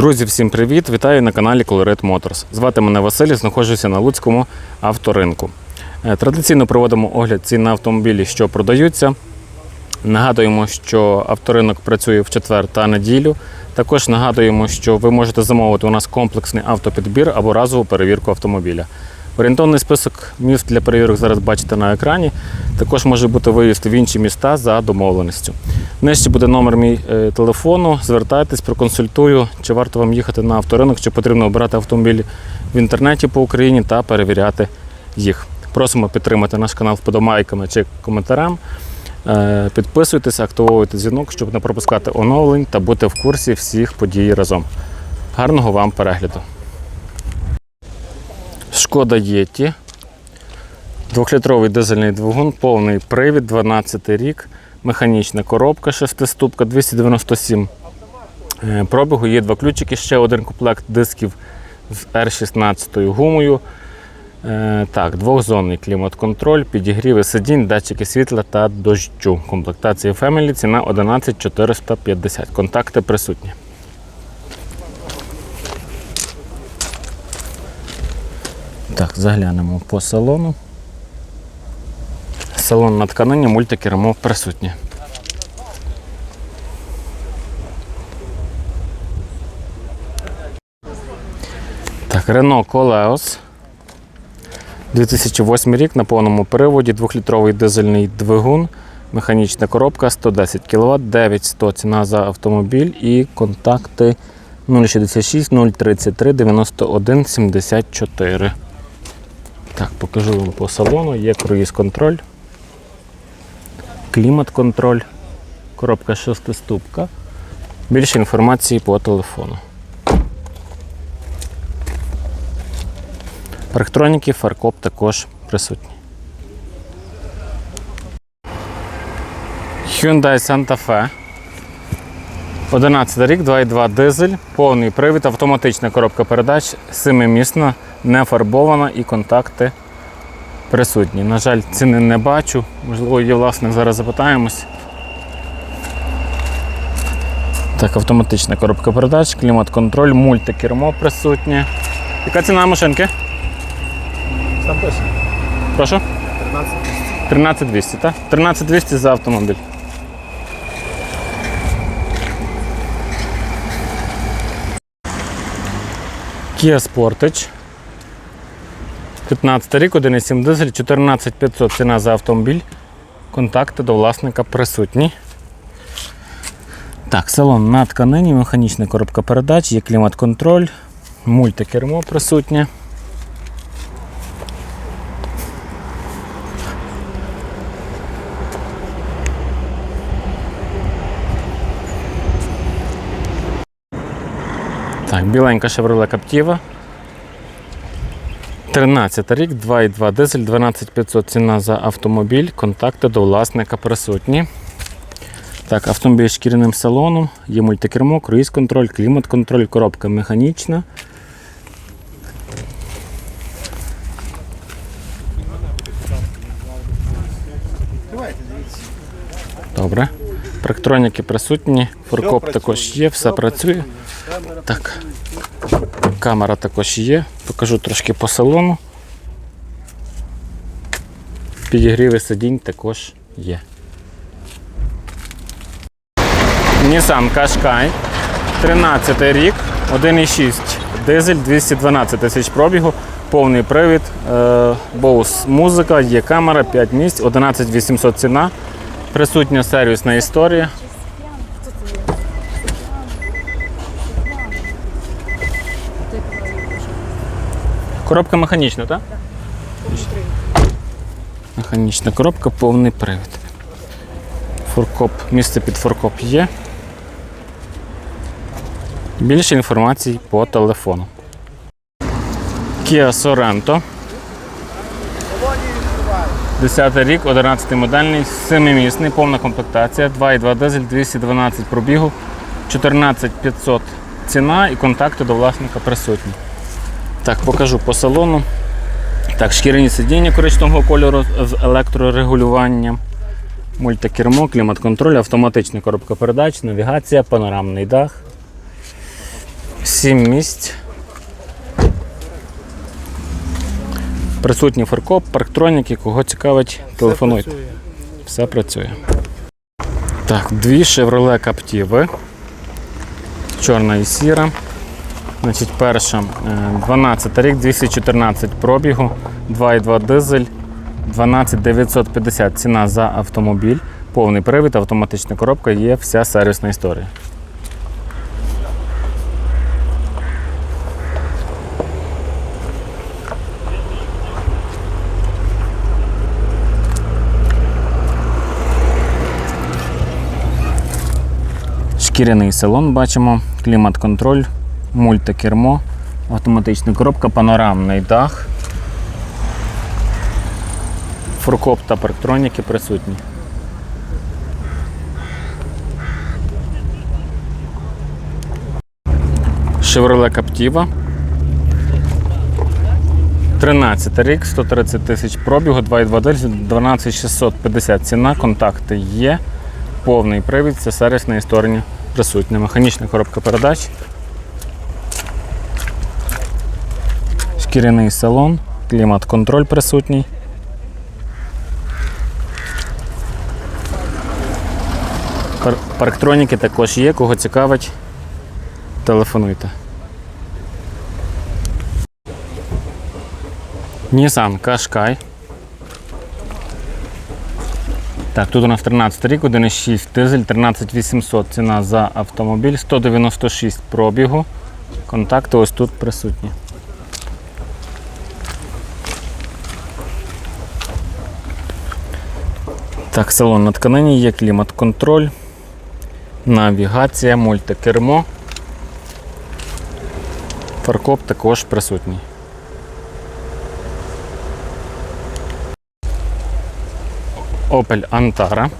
Друзі, всім привіт! Вітаю на каналі Colored Motors. Звати мене Василь, знаходжуся на Луцькому авторинку. Е, Традиційно проводимо огляд цін на автомобілі, що продаються. Нагадуємо, що авторинок працює в четвер та неділю. Також нагадуємо, що ви можете замовити у нас комплексний автопідбір або разову перевірку автомобіля. Орієнтовний список міст для перевірок зараз бачите на екрані. Також може бути виїзд в інші міста за домовленістю. Нижче буде номер мій е, телефону. Звертайтесь, проконсультую, чи варто вам їхати на авторинок, чи потрібно обирати автомобілі в інтернеті по Україні та перевіряти їх. Просимо підтримати наш канал вподобайками чи коментарем. Е, Підписуйтесь, активовуйте дзвінок, щоб не пропускати оновлень та бути в курсі всіх подій разом. Гарного вам перегляду! Шкода Єті. Двохлітровий дизельний двигун, повний привід, 12 рік, механічна коробка, шестиступка, 297 е, пробігу. Є два ключики, ще один комплект дисків з R16 гумою. Е, Так, двохзонний клімат-контроль, підігріви сидінь, датчики світла та дощу. Комплектація Family, ціна 11450. Контакти присутні. Так, заглянемо по салону. Салон на тканині, мультикермо присутнє. Так, Renault Coleos. 2008 рік на повному приводі, 2-літровий дизельний двигун, механічна коробка 110 кВт, 9100 ціна за автомобіль і контакти 066 033 91 74. Так, покажу вам по салону. Є круїз-контроль, клімат-контроль, коробка шестиступка. Більше інформації по телефону. Парктроніки, фаркоп також присутні. Hyundai Santa Fe. 11 рік, 2,2 дизель, повний привід, автоматична коробка передач, семимісна, не фарбована і контакти присутні. На жаль, ціни не бачу. Можливо, є власник, зараз запитаємось. Так, автоматична коробка передач, клімат-контроль, мультикермо присутнє. Яка ціна машинки? Там пише Прошу? 13200, так? 13200 за автомобіль. Kia Sportage. 15 рік, 1,7 дизель, 14500 ціна за автомобіль. Контакти до власника присутні. Так, салон на тканині, механічна коробка передач, є клімат-контроль, мультикермо присутнє. Так, біленька Chevrolet Captiva. 13 рік, 2,2 дизель, 12500 ціна за автомобіль, контакти до власника присутні. Так, автомобіль з шкіряним салоном, є мультикермо, круїз-контроль, клімат-контроль, коробка механічна. Добре. Парктроніки присутні, працює. також є, все працює. Так. Камера також є. Покажу трошки по салону. Підігріви сидінь також є. Nissan Qashqai. 13 рік, 1,6 дизель, 212 тисяч пробігу, повний привід, е, Bose музика, є камера, 5 місць, 11800 ціна. Присутня сервісна історія. Коробка механічна, так? Механічна коробка, повний привід. Форкоп, місце під форкоп є. Більше інформації по телефону. Kia Sorento. 10 рік, 11 модельний, 7-місний, повна комплектація, 2,2 дизель, 212 пробігу, 14500 ціна і контакти до власника присутні. Так, покажу по салону. Так, шкіряні сидіння коричневого кольору з електрорегулюванням. Мультикермо, клімат-контроль, автоматична коробка передач, навігація, панорамний дах. Сім місць. Присутній фаркоп, парктроніки, кого цікавить, телефонуйте. Все працює. Так, дві Chevrolet Captiva. Чорна і сіра. Значить, перша е, 12 рік, 214 пробігу, 2,2 дизель, 12 950 ціна за автомобіль. Повний привід, автоматична коробка, є вся сервісна історія. Шкіряний салон бачимо, клімат-контроль, мультикермо, автоматична коробка, панорамний дах. Фуркоп та парктроніки присутні. Chevrolet Captiva. 13 рік, 130 тисяч пробігу, 2,2 дизель, 12650 ціна, контакти є. Повний привід, це сервісна історія присутня. Механічна коробка передач. Шкіряний салон, клімат-контроль присутній. Парктроніки також є, кого цікавить, телефонуйте. Nissan Qashqai. Так, тут у нас 13 рік, 1,6 дизель, 13800 ціна за автомобіль, 196 пробігу. Контакти ось тут присутні. Так, салон на тканині є клімат-контроль, навігація, мультикермо. Фаркоп також присутній. Opel Antara.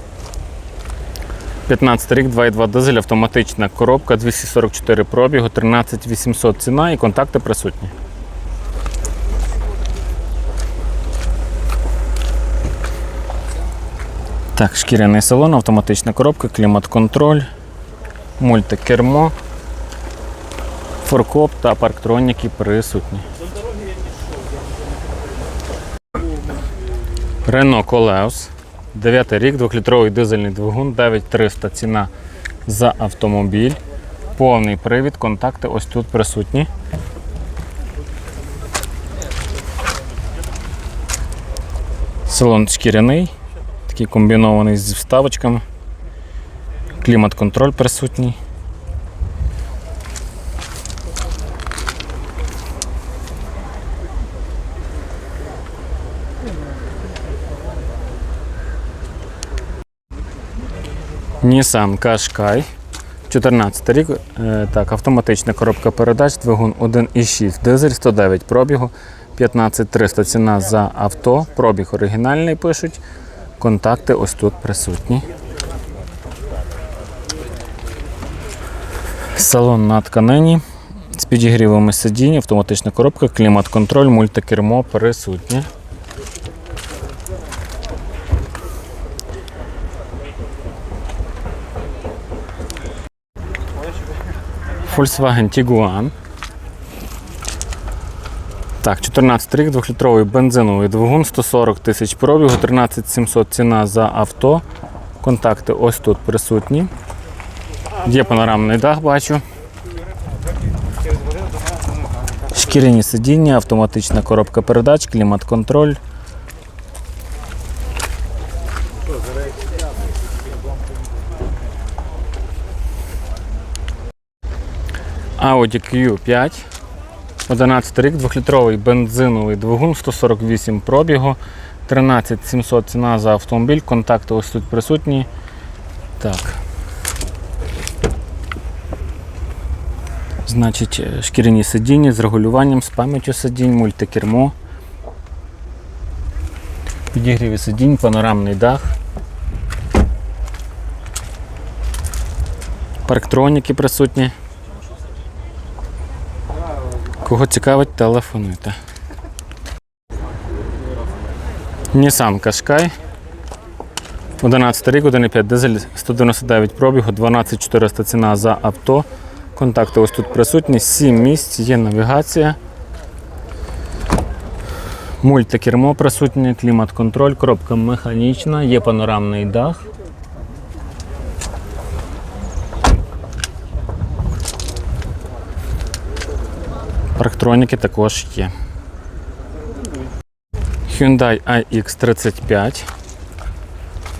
15 рік, 2,2 дизель, автоматична коробка, 244 пробігу, 13800 ціна і контакти присутні. Так, шкіряний салон, автоматична коробка, клімат-контроль, мультикермо, форкоп та парктроніки присутні. Renault Coleos. 9 рік, 2-літровий дизельний двигун, 9300 ціна за автомобіль. Повний привід, контакти ось тут присутні. Салон шкіряний, такий комбінований з вставочками. Клімат-контроль присутній. Nissan Qashqai. 14 рік. Е, Так, автоматична коробка передач, двигун 1,6 дизель, 109 пробігу, 15300 ціна за авто. Пробіг оригінальний пишуть. Контакти ось тут присутні. Салон на тканині з підігрівами сидінь, автоматична коробка, клімат-контроль, мультикермо присутнє. Volkswagen Tiguan. Так, 14 рік, 2-літровий бензиновий двигун, 140 тисяч пробігу, 13 700 ціна за авто. Контакти ось тут присутні. Є панорамний дах, бачу. Шкіряні сидіння, автоматична коробка передач, клімат-контроль. Audi Q5. 11 рік, 2-літровий бензиновий двигун, 148 пробігу, 13 700 ціна за автомобіль, контакти ось тут присутні. Так. Значить, е, шкіряні сидіння з регулюванням, з пам'яттю сидінь, мультикермо. Підігріві сидінь, панорамний дах. Парктроніки присутні. Кого цікавить, телефонуйте. Nissan Qashqai. 11 рік, 1,5 дизель, 199 пробігу, 12400 ціна за авто. Контакти ось тут присутні, 7 місць, є навігація. Мультикермо присутнє, клімат-контроль, коробка механічна, є панорамний дах. Парктроніки також є. Hyundai iX35.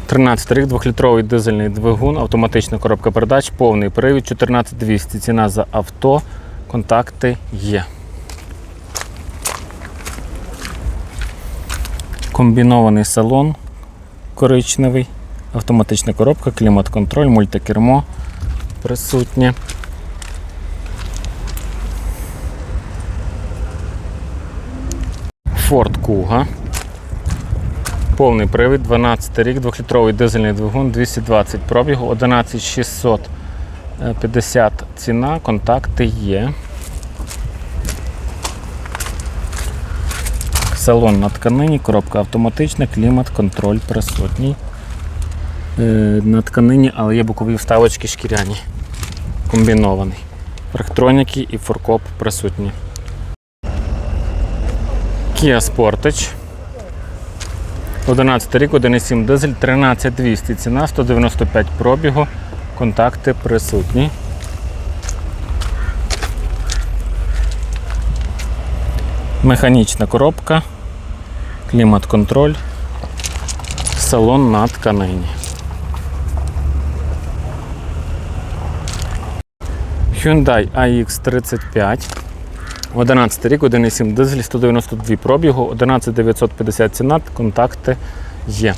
13 рік, 2-літровий дизельний двигун, автоматична коробка передач, повний привід, 14200. Ціна за авто. Контакти є. Комбінований салон коричневий, автоматична коробка, клімат-контроль, мультикермо присутнє. Ford Kuga. Повний привід, 12 рік, 2-літровий дизельний двигун, 220 пробігу, 11650 ціна, контакти є. Салон на тканині, коробка автоматична, клімат, контроль присутній. Е, на тканині, але є бокові вставочки шкіряні. Комбінований. Парктроніки і форкоп присутні. Kia Sportage. 11 рік, 1,7 дизель, 13200 ціна, 195 пробігу, контакти присутні. Механічна коробка, клімат-контроль, салон на тканині. Hyundai iX35. 11 рік, 1,7 дизель, 192 пробігу, 11950 ціна, контакти є.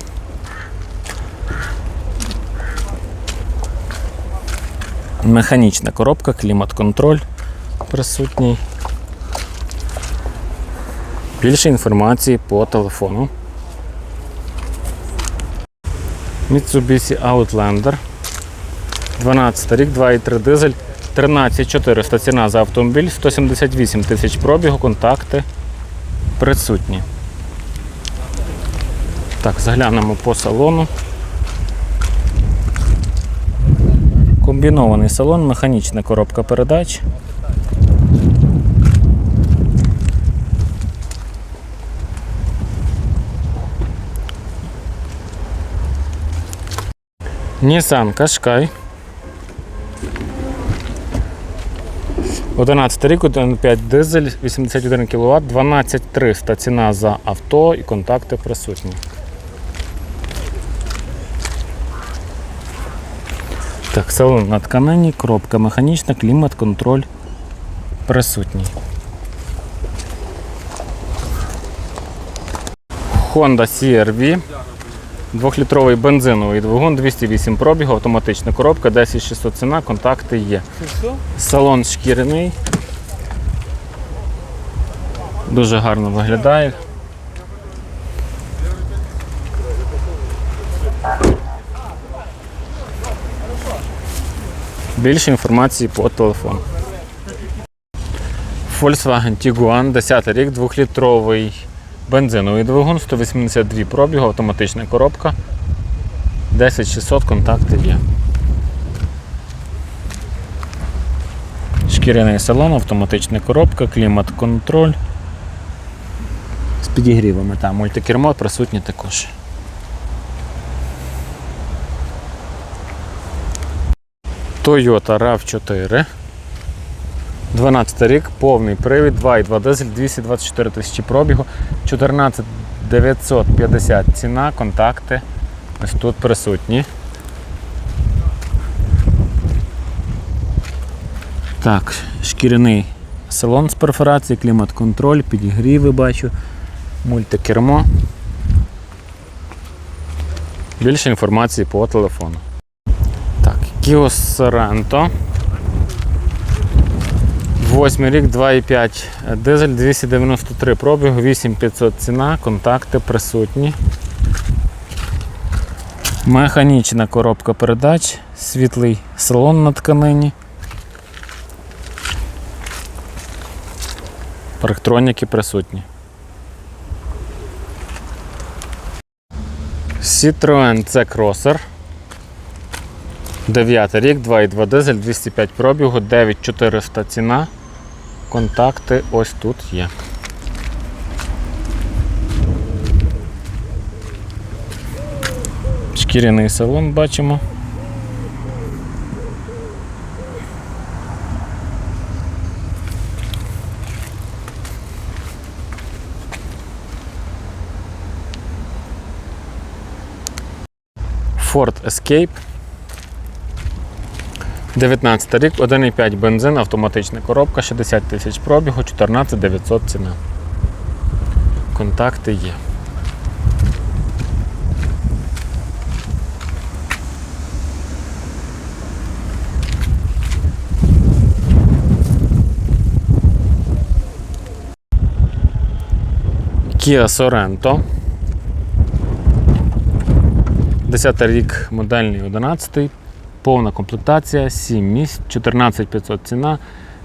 Механічна коробка, клімат-контроль присутній. Більше інформації по телефону. Mitsubishi Outlander. 12 рік, 2,3 дизель, 13400 ціна за автомобіль, 178 тисяч пробігу, контакти присутні. Так, заглянемо по салону. Комбінований салон, механічна коробка передач. Nissan Qashqai. 11 рік, 1,5 дизель, 81 кВт, 12300 ціна за авто і контакти присутні. Так, салон на тканині, коробка механічна, клімат, контроль присутній. Honda CR-V. Двохлітровий бензиновий двигун, 208 пробігу, автоматична коробка, 10600 ціна, контакти є. Салон шкіряний. Дуже гарно виглядає. Більше інформації по телефону. Volkswagen Tiguan, 10 рік, 2-літровий бензиновий двигун, 182 пробігу, автоматична коробка. 10600 контакти є. Шкіряний салон, автоматична коробка, клімат-контроль. З підігрівами там мультикермо присутні також. Toyota RAV4. 12 рік, повний привід, 2,2 дизель, 224 тисячі пробігу, 14 950 ціна, контакти ось тут присутні. Так, шкіряний салон з перфорації, клімат-контроль, підігріви бачу, мультикермо. Більше інформації по телефону. Так, Kia Sorento. Восьмий рік, 2,5 дизель, 293 пробігу, 8500 ціна, контакти присутні. Механічна коробка передач, світлий салон на тканині. Парктроніки присутні. Citroen C Crosser. Дев'ятий рік, 2,2 дизель, 205 пробігу, 9400 ціна. Контакти ось тут є. Шкіряний салон бачимо. Ford Escape. 19 рік, 1,5 бензин, автоматична коробка, 60 тисяч пробігу, 14 900 ціна. Контакти є. Kia Sorento. 10 рік, модельний 11, повна комплектація, 7 місць, 14500 ціна,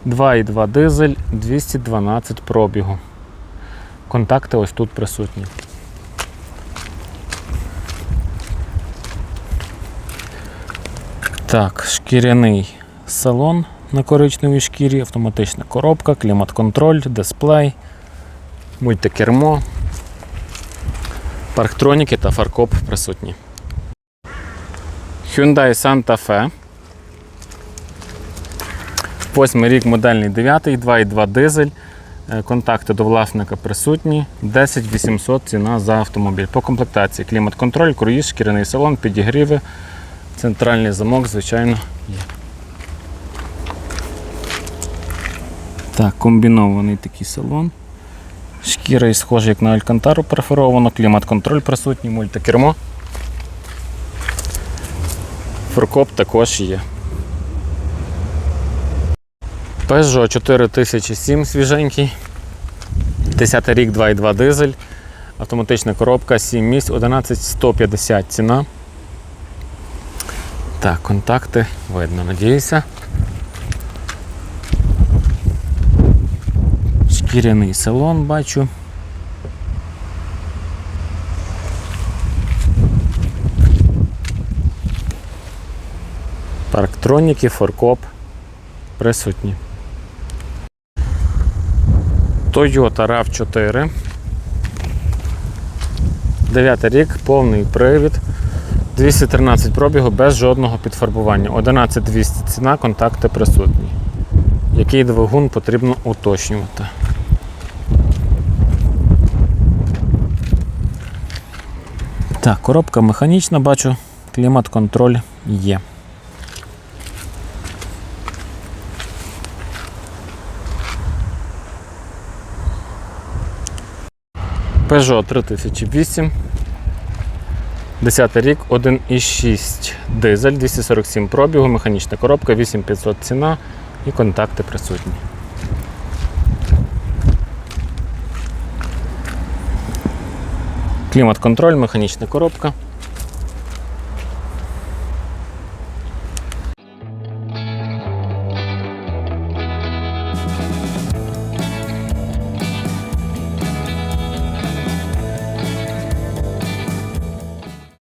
2,2 дизель, 212 пробігу. Контакти ось тут присутні. Так, шкіряний салон на коричневій шкірі, автоматична коробка, клімат-контроль, дисплей, мультикермо, парктроніки та фаркоп присутні. Hyundai Santa Fe. Восьмий рік модельний 9, 2,2 дизель. Е, Контакти до власника присутні. 10 800 ціна за автомобіль. По комплектації клімат-контроль, круїз, шкіряний салон, підігріви, центральний замок, звичайно, є. Так, комбінований такий салон. Шкіра і схожа, як на Алькантару перфоровано, клімат-контроль присутній, мультикермо. Фуркоп також є. Peugeot 4007 свіженький. 10 рік 2,2 дизель. Автоматична коробка, 7 місць, 11150 ціна. Так, контакти видно, надіюся. Шкіряний салон бачу. Парктроніки, форкоп присутні. Toyota RAV4. 9 рік, повний привід. 213 пробігу без жодного підфарбування. 11200 ціна, контакти присутні. Який двигун потрібно уточнювати. Так, коробка механічна, бачу, клімат-контроль є. Peugeot 3008. 10 рік, 1,6 дизель, 247 пробігу, механічна коробка, 8500 ціна і контакти присутні. Клімат-контроль, механічна коробка.